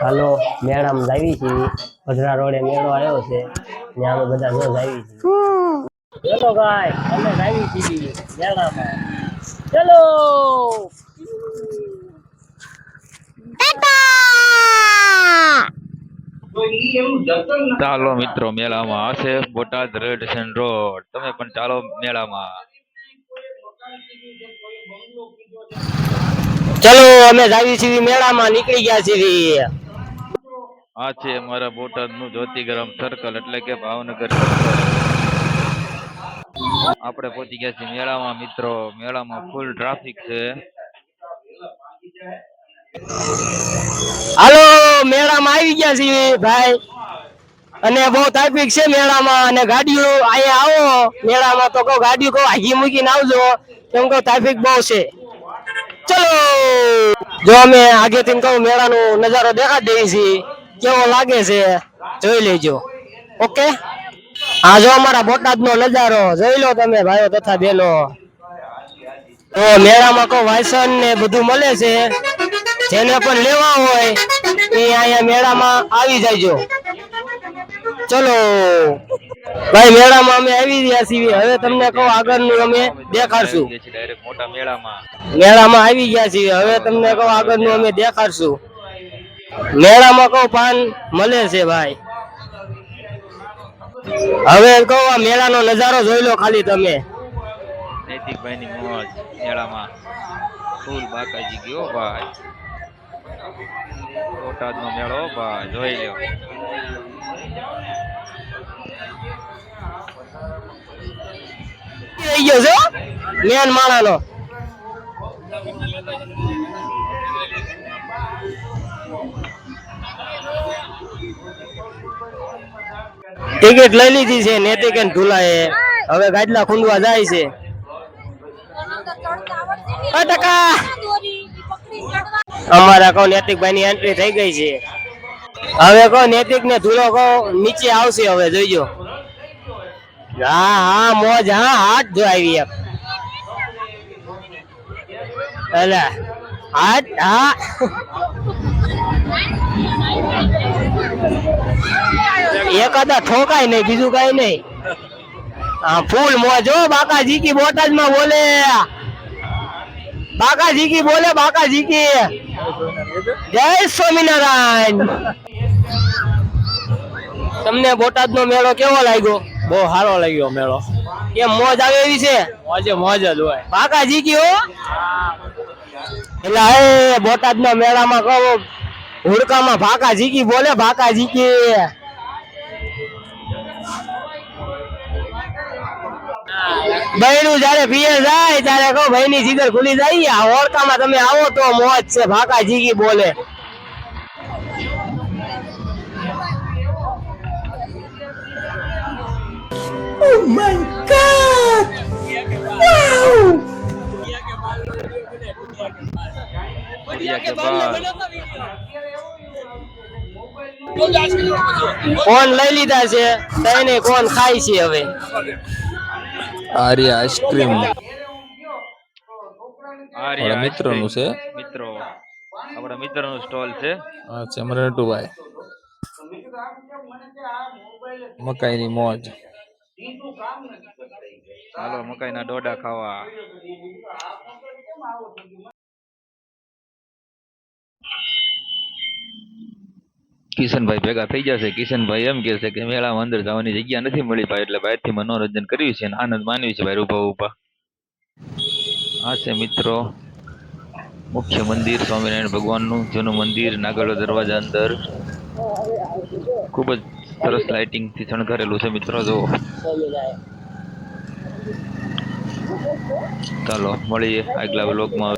હાલો મેળામાં જાવી છીએ. ભદ્રા રોડે મેળો આવ્યો છે ત્યાં અમે બધા જો જાવી છીએ. ચલો ભાઈ અમે જાવી છીએ મેળામાં. ચલો. ચાલો મિત્રો મેળામાં હશે બોટાદ રેડ સ્ટેશન રોડ. તમે પણ ચાલો મેળામાં. ચલો અમે જાવી છીએ મેળામાં નીકળી ગયા છીએ. આ છે અમારા બોટાદનું જ્યોતિગ્રામ સર્કલ એટલે કે ભાવનગર આપણે પહોંચી ગયા છીએ મેળામાં, મિત્રો. મેળામાં ફૂલ ટ્રાફિક છે. હાલો, મેળામાં આવી ગયા છીએ ભાઈ. અને બહુ ટ્રાફિક છે મેળામાં. અને ગાડીઓ અહીંયા આવો. મેળામાં તો કહો ગાડીઓ કહો આગી મૂકીને આવજો. કેમ કે ટ્રાફિક બહુ છે. ચલો. જો અમે આગેથી કહું, મેળાનો નજારો દેખાડી દઈએ છીએ. કેવો લાગે છે જોઈ લેજો. ઓકે? આ જો અમારા બોટાદ નો નજારો જોઈ લો તમે ભાઈઓ તથા બહેનો. તો મેળામાં કહો વાયસન ને બધું મળે છે જેને પણ લેવા હોય એ અહીંયા મેળામાં આવી જાયજો. ચલો. ભાઈ મેળામાં અમે આવી રહ્યા છીએ. હવે તમને કહો આગળનું અમે દેખાડશું. મેળામાં આવી ગયા છીએ. હવે તમને કહો આગળનું અમે દેખાડશું. મેળામાં કહું પાન મળે છે ભાઈ. હવે કહું આ મેળાનો નજારો જોઈ લો ખાલી તમે. નૈતિકભાઈ ની મોજ મેળામાં. ફૂલ બાકાજી ગયો ભાઈ. બોટાદ નો મેળો ભાઈ જોઈ લો. થઈ ગયો છે હો, મેન માણાનો ટિકિટ લઈ લીધી છે નેતિક અને ઢુલાએ. હવે ગાડલા ખૂંદવા જાય છે. અમારા કહો નેતિકભાઈ ની એન્ટ્રી થઈ ગઈ છે. હવે કહો નેતિક ને ધૂલો કહો નીચે આવશે હવે જોઈજો હા હા મોજ હા હાથ ધોઈ આવી એક અલા. હા. એકાદા ઠોકાય નહીં બીજું કઈ નહીં. ફૂલ મોજ. બાકાજી કી બોટાદમાં બોલે. બાકાજી કી બોલે બાકાજી કી. જય સ્વામિનારાયણ. તમને બોટાદ નો મેળો કેવો લાગ્યો? બહુ સારો લાગ્યો મેળો. કેમ મોજ આવે એવી છે? મોજે મોજ જ હોય. બાકાજી કી હો. એટલે હવે બોટાદ ના મેળામાં કહો, હુડકામાં ભાકા જીકી બોલે ભાકા જીકી બહેનું જયારે પીએ જાય, ત્યારે કહો ભાઈ ની જીગર ખુલી જાય. આ ઓળખામાં તમે આવો તો મોજ છે, ભાકા જીગી બોલે. રૂપિયા કોણ લઈ લીધા છે તને કોણ ખાય છે હવે આર્ય આઈસ્ક્રીમ આર્ય મિત્રોનું છે મિત્રો આપણા મિત્રનો સ્ટોલ છે હા છે મરટુભાઈ મકાઈની મોજ હાલો મકાઈના ડોડા ખાવા કિશનભાઈ ભેગા થઈ જશે. કિશનભાઈ એમ કે છે કે મેળામાં અંદર જવાની જગ્યા નથી મળી ભાઈ, એટલે બહારથી મનોરંજન કર્યું છે અને આનંદ માન્યું છે ભાઈ ઊભા ઊભા આ છે મિત્રો મુખ્ય મંદિર સ્વામિનારાયણ ભગવાનનું, જૂનું મંદિર નાગળો દરવાજા અંદર. ખૂબ જ સરસ લાઇટિંગથી શણગારેલું છે મિત્રો, જુઓ. ચાલો, મળીએ આગલા બ્લોગમાં